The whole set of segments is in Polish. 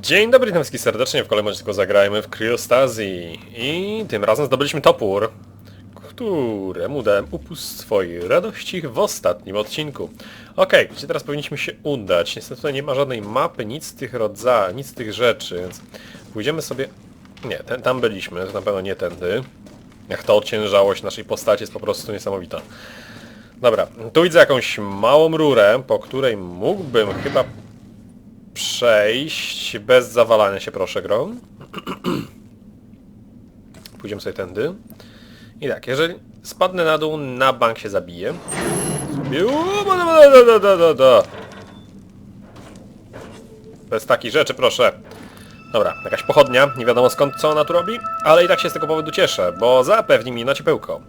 Dzień dobry, witam serdecznie w kolejnym odcinku zagrajmy w Cryostazji i tym razem zdobyliśmy topór, któremu dałem upust swojej radości w ostatnim odcinku. Okej, gdzie teraz powinniśmy się udać? Niestety tutaj nie ma żadnej mapy, nic z tych rodzajów, nic z tych rzeczy, więc pójdziemy sobie... Nie, ten, tam byliśmy, to na pewno nie tędy. Jak ta ociężałość naszej postaci jest po prostu niesamowita. Dobra, tu widzę jakąś małą rurę, po której mógłbym chyba przejść bez zawalania się, proszę, gro. Pójdziemy sobie tędy. I tak, jeżeli spadnę na dół, na bank się zabiję. Bez takich rzeczy, proszę. Dobra, jakaś pochodnia, nie wiadomo skąd co ona tu robi, ale i tak się z tego powodu cieszę, bo zapewni mi na ciepełko.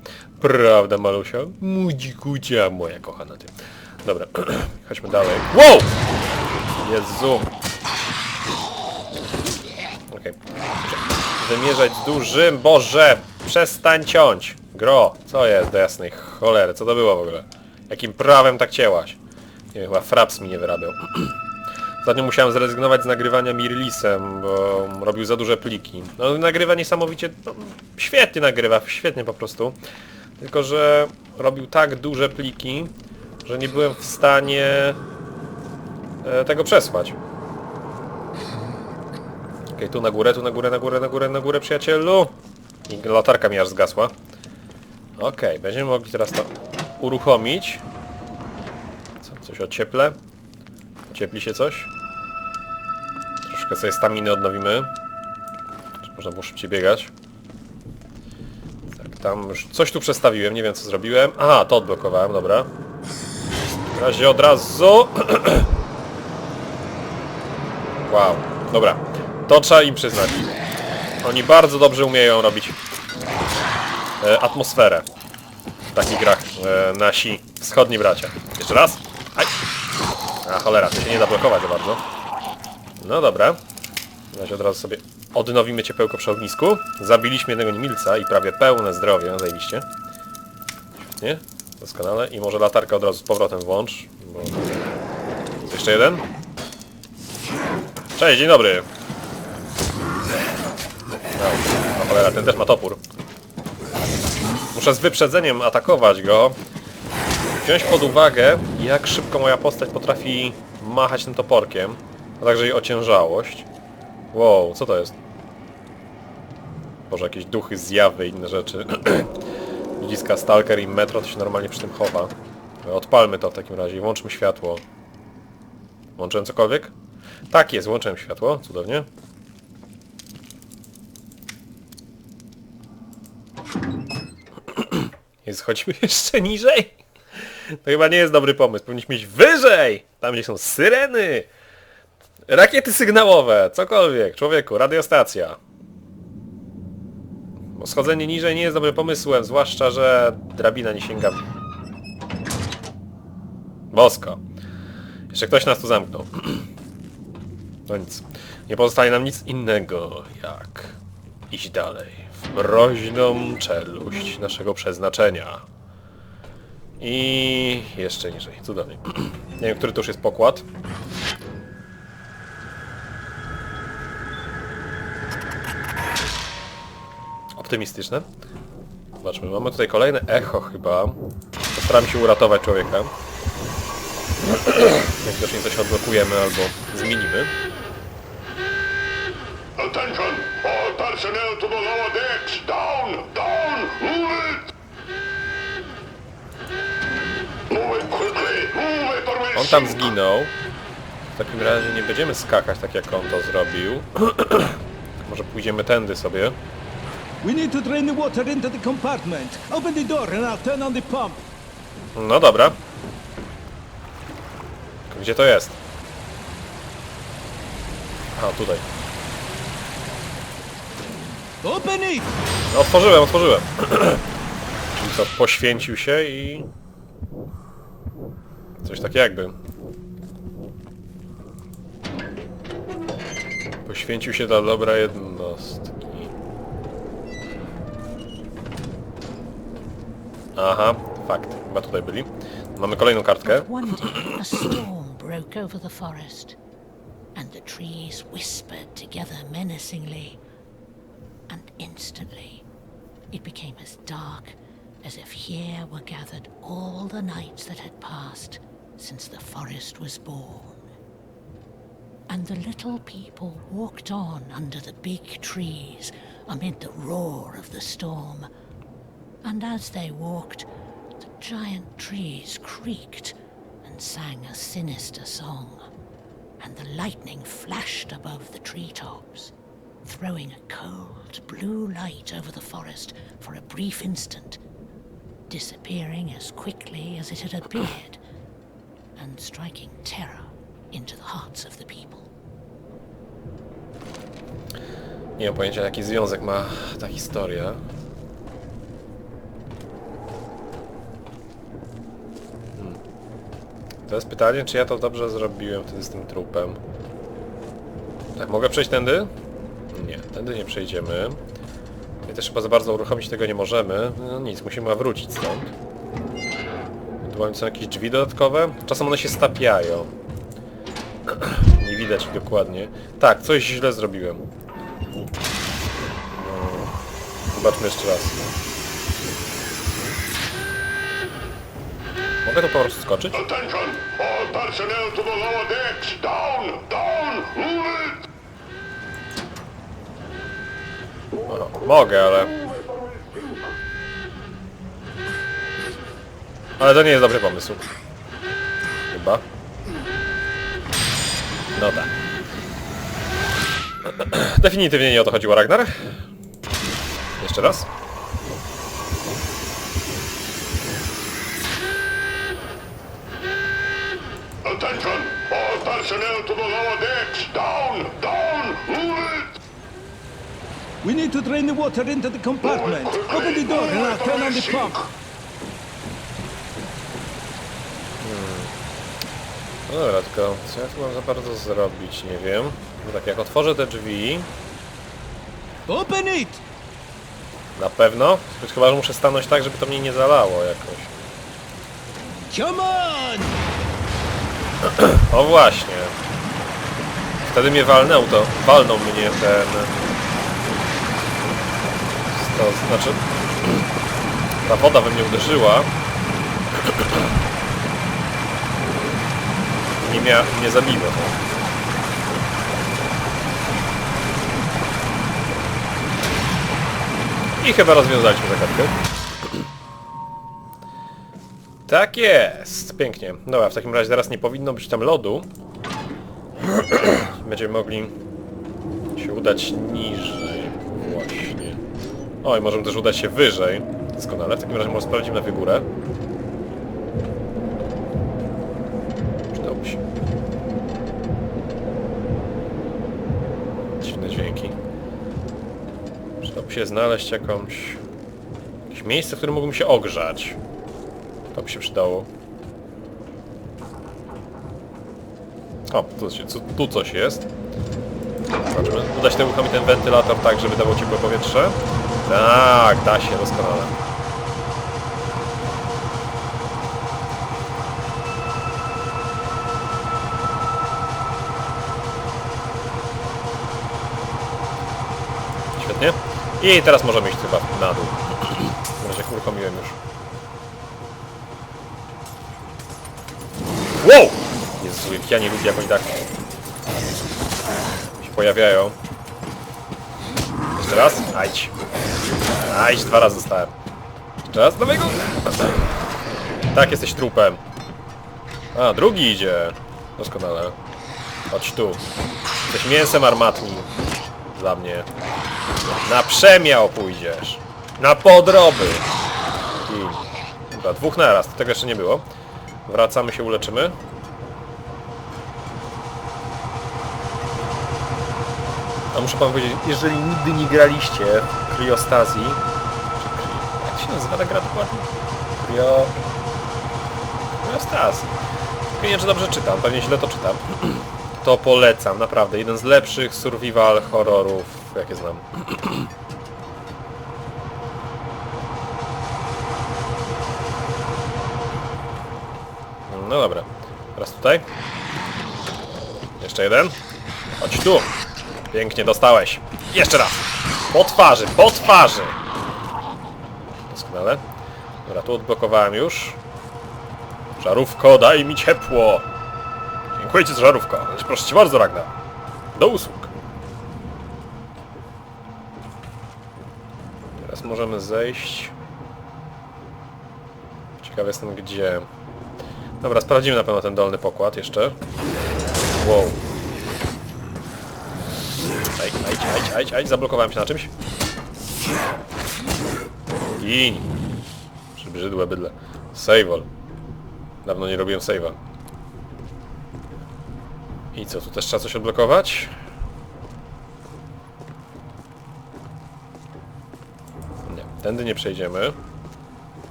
Prawda, malusia? Mudzikucia, moja kochana ty. Dobra, chodźmy dalej. Wow! Jezu. Okej. Muszę Wymierzać dużym, Boże! Przestań ciąć! Gro, co jest do jasnej cholery? Co to było w ogóle? Jakim prawem tak cięłaś? Nie wiem, chyba Fraps mi nie wyrabiał. Ostatnio musiałem zrezygnować z nagrywania Mirlisem, bo robił za duże pliki. No nagrywa niesamowicie... No, świetnie nagrywa, świetnie po prostu. Tylko, że robił tak duże pliki, że nie byłem w stanie tego przesłać. Okej, tu na górę, tu na górę, na górę, na górę, na górę, przyjacielu. I latarka mi aż zgasła. Okej, będziemy mogli teraz to uruchomić. Co, coś ocieplę? Ociepli się coś? Troszkę sobie staminy odnowimy. Czy można było szybciej biegać? Tak, tam już coś tu przestawiłem, nie wiem co zrobiłem. Aha, to odblokowałem, dobra. W razie od razu... Wow, dobra. To trzeba im przyznać. Oni bardzo dobrze umieją robić e, atmosferę w takich grach e, nasi wschodni bracia. Jeszcze raz. Aj. A cholera, to się nie da blokować za bardzo. No dobra. W razie od razu sobie odnowimy ciepełko przy ognisku. Zabiliśmy jednego nimilca i prawie pełne zdrowie, no zajebiście. Świetnie, doskonale. I może latarkę od razu z powrotem włącz. Bo... Jeszcze jeden? Cześć, dzień dobry. No, cholera, ten też ma topór. Muszę z wyprzedzeniem atakować go. Wziąć pod uwagę, jak szybko moja postać potrafi machać tym toporkiem, a także jej ociężałość. Wow, co to jest? Boże, jakieś duchy, zjawy inne rzeczy. Ludziska Stalker i Metro to się normalnie przy tym chowa. Odpalmy to w takim razie i włączmy światło. Włączyłem cokolwiek? Tak jest, włączyłem światło, cudownie. I schodzimy jeszcze niżej? To chyba nie jest dobry pomysł. Powinniśmy iść wyżej! Tam gdzie są syreny! Rakiety sygnałowe! Cokolwiek! Człowieku, radiostacja. Bo schodzenie niżej nie jest dobrym pomysłem, zwłaszcza, że drabina nie sięga... Bosko. Jeszcze ktoś nas tu zamknął. No nic. Nie pozostaje nam nic innego, jak iść dalej w mroźną czeluść naszego przeznaczenia. I jeszcze niżej. Cudownie. Nie wiem, który to już jest pokład. Optymistyczne. Zobaczmy, mamy tutaj kolejne echo chyba. Postaram się uratować człowieka. Najwidoczniej coś odblokujemy albo zmienimy. Attention! All personnel to the lower decks! Down! Down! Move it! Move it quickly! Move it or we'll On tam sink. zginął. W takim razie nie będziemy skakać tak jak on to zrobił. Może pójdziemy tędy sobie. We need to drain the water into the compartment. Open the door and I'll turn on the pump. No dobra. Gdzie to jest? A, tutaj. Open it! No, otworzyłem, otworzyłem. Czyli co, poświęcił się i... Coś tak jakby. Poświęcił się dla dobra jednostki. Aha, fakt. Chyba tutaj byli. Mamy kolejną kartkę. One day, a storm broke over the forest, and the trees whispered together menacingly, and instantly it became as dark as if here were gathered all the nights that had passed since the forest was born. And the little people walked on under the big trees amid the roar of the storm. And as they walked, the giant trees creaked and sang a sinister song. And the lightning flashed above the treetops, throwing a cold blue light over the forest for a brief instant, disappearing as quickly as it had appeared, and striking terror into the hearts of the people. Nie mam pojęcia jaki związek ma ta historia. Hmm. To jest pytanie, czy ja to dobrze zrobiłem wtedy z tym trupem. Tak, mogę przejść tędy? Tędy nie przejdziemy. I też chyba za bardzo uruchomić tego nie możemy. No nic, musimy wrócić stąd. Ewentualnie są jakieś drzwi dodatkowe? Czasem one się stapiają. Nie widać dokładnie. Tak, coś źle zrobiłem. Zobaczmy jeszcze raz. Mogę to po prostu skoczyć? Attention! All personnel to the lower decks! Down! Down! Move it! Aha, mogę, ale... Ale to nie jest dobry pomysł. Chyba. No tak. Definitywnie nie o to chodziło, Ragnar. Jeszcze raz. Attention! All personnel to the lower decks! Down! Down! Move it! We need to drain the water into the compartment. Open the door and I'll turn on the pump. No dobra, tylko co ja tu mam za bardzo zrobić, nie wiem. No tak, jak otworzę te drzwi, Open it! na pewno, chyba, że muszę stanąć tak, żeby to mnie nie zalało jakoś. Come on! O właśnie. Wtedy mnie walnął to, walnął mnie ten... To znaczy... Ta woda we mnie uderzyła. Nie mia... nie zabiło to. I chyba rozwiązaliśmy zagadkę. Tak jest! Pięknie. Dobra, w takim razie teraz nie powinno być tam lodu. Będziemy mogli się udać niżej. O, i możemy też udać się wyżej. Doskonale. W takim razie może sprawdzimy na górę. Przydałoby się. Dziwne dźwięki. Przydałoby się znaleźć jakąś... Jakieś miejsce, w którym mógłbym się ogrzać. To by się przydało. O, tu, tu, tu coś jest. Zobaczmy. Uda się uruchomić ten wentylator tak, żeby dało ciepłe powietrze? Tak, da się, doskonale. Świetnie. I teraz możemy iść chyba na dół. W razie uruchomiłem już. Wow! Jezu, ja nie lubię, jak oni tak się pojawiają. Jeszcze raz? Ajdź. Ajdź, dwa razy zostałem. Jeszcze raz, nowego. Tak, jesteś trupem. A, drugi idzie. Doskonale. Chodź tu. Jesteś mięsem armatnim. Dla mnie. Na przemiał pójdziesz. Na podroby. I... Dobra, dwóch naraz. Tego jeszcze nie było. Wracamy się, uleczymy. A muszę panu powiedzieć, jeżeli nigdy nie graliście w Kryostazji, czy jak się nazywa ta gra dokładnie? Kryo... Kryostazji. Tylko nie wiem, czy dobrze czytam, pewnie źle to czytam. To polecam, naprawdę. Jeden z lepszych survival horrorów, jakie znam. No dobra. Teraz tutaj. Jeszcze jeden. Chodź tu. Pięknie dostałeś. Jeszcze raz. Po twarzy, po twarzy. Doskonale. Dobra, tu odblokowałem już. Żarówko, daj mi ciepło. Dziękuję ci za żarówko. Proszę cię bardzo, Ragnar. Do usług. Teraz możemy zejść. Ciekawy jestem gdzie. Dobra, sprawdzimy na pewno ten dolny pokład jeszcze. Wow. Aj, aj, aj, aj, aj, zablokowałem się na czymś. Gin. Przybrzydłe bydle. Save all. Dawno nie robiłem save'a. I co, tu też trzeba coś odblokować? Nie, tędy nie przejdziemy.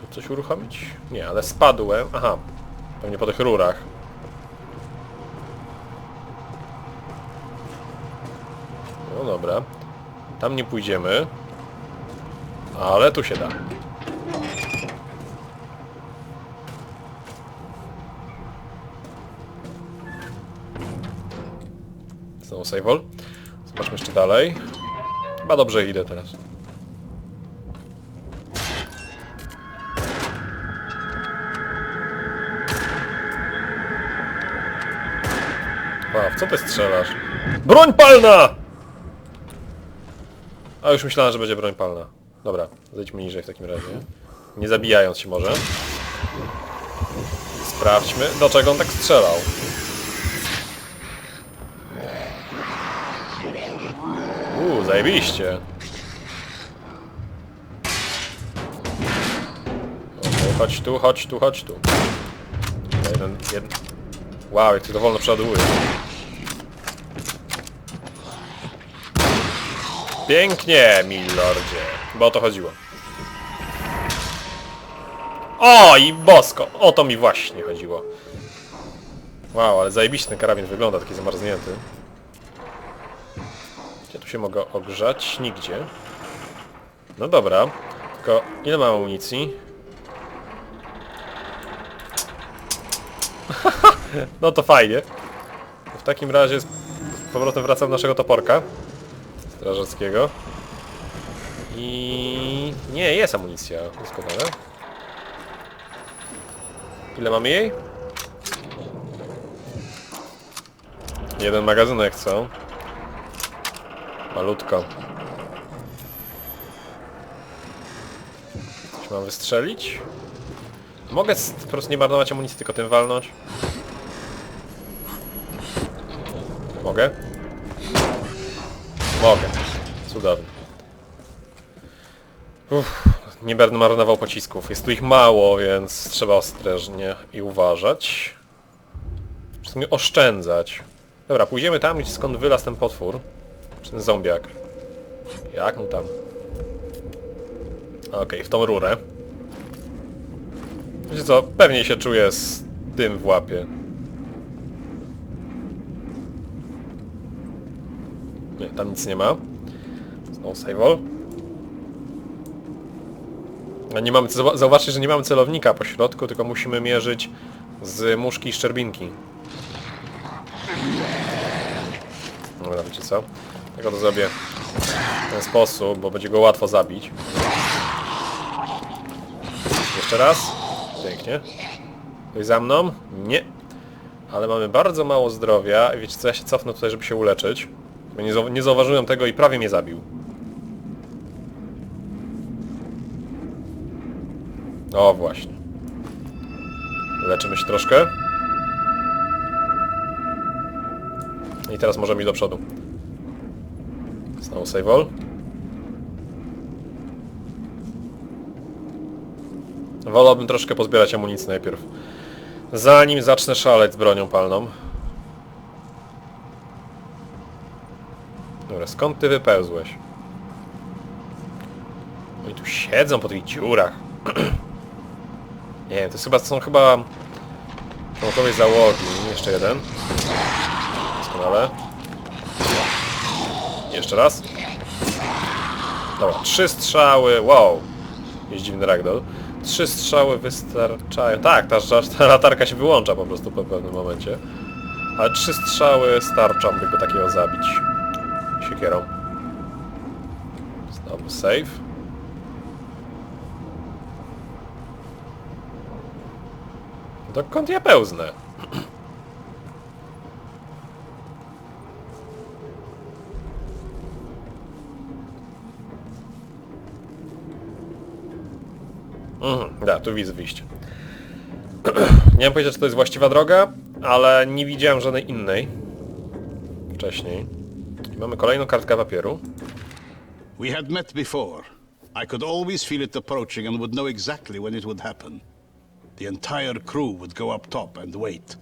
Tu coś uruchomić? Nie, ale spadłem. Aha, pewnie po tych rurach. No dobra. Tam nie pójdziemy. Ale tu się da. Znowu save all. Zobaczmy jeszcze dalej. Chyba dobrze idę teraz. Wow, w co ty strzelasz? Broń palna! A już myślałem, że będzie broń palna. Dobra, zejdźmy niżej w takim razie. Nie zabijając się może. Sprawdźmy, do czego on tak strzelał. Uuu, zajebiście. Okej, chodź tu, chodź tu, chodź tu. Jeden, jeden. Wow, jak ty to wolno przeładowuje. Pięknie, milordzie. Bo o to chodziło. O, i bosko! O to mi właśnie chodziło. Wow, ale zajebiście ten karabin wygląda, taki zamarznięty. Gdzie tu się mogę ogrzać? Nigdzie. No dobra. Tylko ile mam amunicji? no to fajnie. W takim razie z powrotem wracam do naszego toporka. Strażackiego. I... Nie, jest amunicja. Doskonale. Ile mamy jej? Jeden magazynek, co? Malutko. Coś mam wystrzelić? Mogę po prostu nie marnować amunicji, tylko tym walnąć? Mogę? Mogę. Cudownie. Uff, nie będę marnował pocisków. Jest tu ich mało, więc trzeba ostrożnie i uważać. W sumie oszczędzać. Dobra, pójdziemy tam, gdzie skąd wylazł ten potwór. Czy ten zombiak. Jak mu tam? Okej, w tą rurę. Wiecie co, pewnie się czuję z tym w łapie. Tam nic nie ma. Znowu save all. A nie mamy, zauwa- zauważcie, że nie mamy celownika po środku, tylko musimy mierzyć z muszki i szczerbinki. Dobra, wiecie co? Tego to zrobię w ten sposób, bo będzie go łatwo zabić. Jeszcze raz. Pięknie. Ktoś za mną? Nie. Ale mamy bardzo mało zdrowia i wiecie co, ja się cofnę tutaj, żeby się uleczyć. Bo nie, zau- nie zauważyłem tego i prawie mnie zabił. O, właśnie. Leczymy się troszkę. I teraz możemy iść do przodu. Znowu save all. Wolałbym troszkę pozbierać amunicję najpierw. Zanim zacznę szaleć z bronią palną. Dobra, skąd ty wypełzłeś? Oni tu siedzą po tych dziurach. Nie wiem, to jest chyba, są chyba członkowie załogi. Jeszcze jeden. Doskonale. Jeszcze raz. Dobra, trzy strzały, wow. Jest dziwny ragdoll. Trzy strzały wystarczają. Tak, ta, ta, ta latarka się wyłącza po prostu po pewnym momencie. Ale trzy strzały starczą, by go takiego zabić. Siekierą. Znowu save. Dokąd ja pełznę? Mhm, da, tu widzę wyjście. nie mam pojęcia, czy to jest właściwa droga, ale nie widziałem żadnej innej wcześniej. I mamy kolejną kartkę papieru. We had met before. I could always feel it approaching and would know exactly when it would happen. The entire crew would go up top and wait.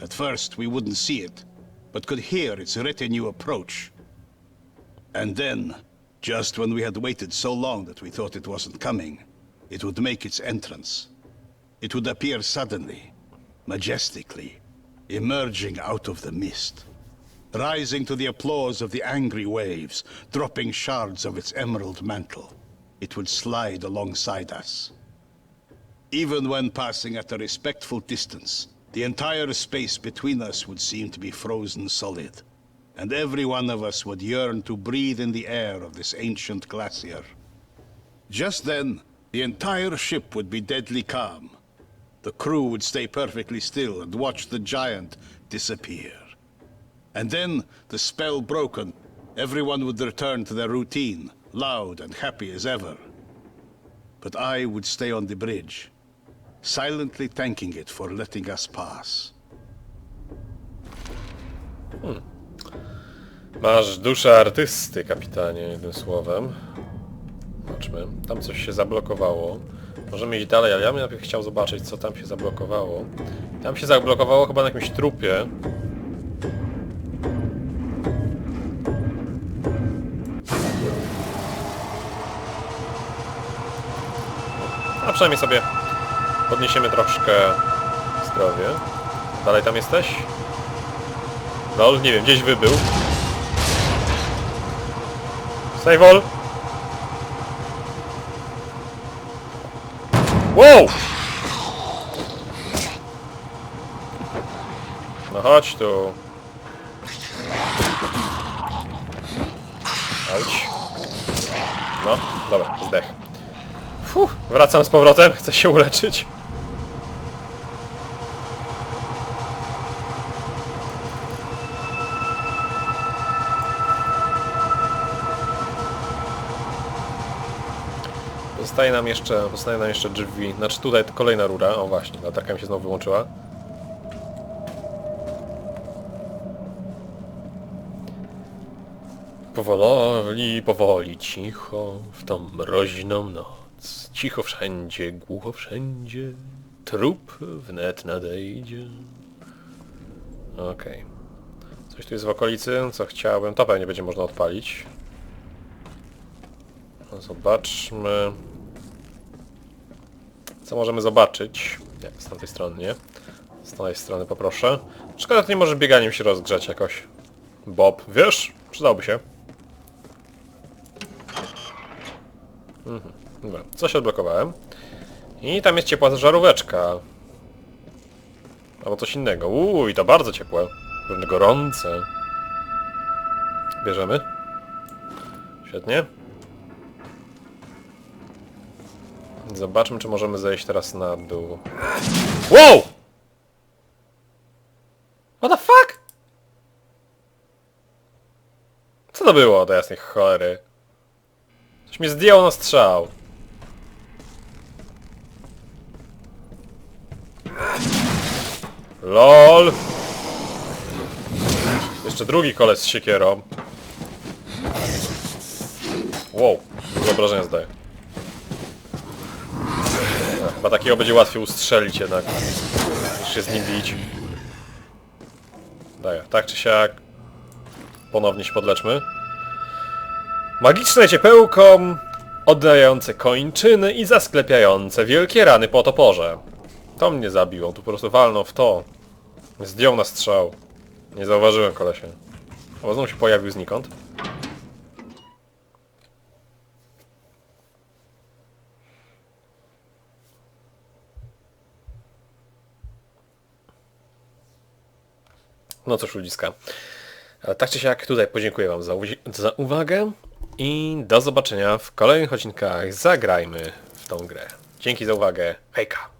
At first, we wouldn't see it, but could hear its retinue approach. And then, just when we had waited so long that we thought it wasn't coming, it would make its entrance. It would appear suddenly, majestically, emerging out of the mist rising to the applause of the angry waves, dropping shards of its emerald mantle. It would slide alongside us. Even when passing at a respectful distance, the entire space between us would seem to be frozen solid, and every one of us would yearn to breathe in the air of this ancient glacier. Just then, the entire ship would be deadly calm. The crew would stay perfectly still and watch the giant disappear. And then, the spell broken, everyone would return to their routine, loud and happy as ever. But I would stay on the bridge, silently thanking it for letting us pass. Masz duszę artysty, kapitanie, jednym słowem. Zobaczmy. Tam coś się zablokowało. Możemy iść dalej, ale ja bym najpierw chciał zobaczyć, co tam się zablokowało. Tam się zablokowało chyba na jakimś trupie. Przynajmniej sobie podniesiemy troszkę zdrowie. Dalej tam jesteś? No, nie wiem, gdzieś wybył. Sejwol! Wow! No chodź tu. Auć. No, dobra, zdech. Fuh, wracam z powrotem, chcę się uleczyć. Zostaje nam jeszcze, zostaje nam jeszcze drzwi. Znaczy tutaj kolejna rura. O właśnie, latarka mi się znowu wyłączyła. Powoli, powoli, cicho w tą mroźną noc. Cicho wszędzie, głucho wszędzie. Trup wnet nadejdzie. Okej. Coś tu jest w okolicy, co chciałbym. To pewnie będzie można odpalić. No Zobaczmy. Co możemy zobaczyć? Nie, z tamtej strony nie. Z tej strony poproszę. Szkoda, że nie może bieganiem się rozgrzać jakoś. Bob, wiesz? Przydałby się. Mhm. Dobra, coś odblokowałem. I tam jest ciepła żaróweczka. Albo coś innego. Uuu, i to bardzo ciepłe. Wręcz gorące. Bierzemy. Świetnie. Zobaczmy, czy możemy zejść teraz na dół. Wow! What the fuck? Co to było do jasnej cholery? Coś mnie zdjęło na strzał. LOL! Jeszcze drugi koleś z siekierą. Wow, dużo obrażenia zdaje. Chyba takiego będzie łatwiej ustrzelić jednak, niż się z nim bić. Daję, tak czy siak. Ponownie się podleczmy. Magiczne ciepełko, oddające kończyny i zasklepiające wielkie rany po toporze. To mnie zabił, on tu po prostu walnął w to. Zdjął na strzał. Nie zauważyłem kolesia. O, znowu się pojawił znikąd. No cóż ludziska. Ale tak czy siak tutaj podziękuję wam za, za uwagę i do zobaczenia w kolejnych odcinkach Zagrajmy w tą grę. Dzięki za uwagę. Hejka!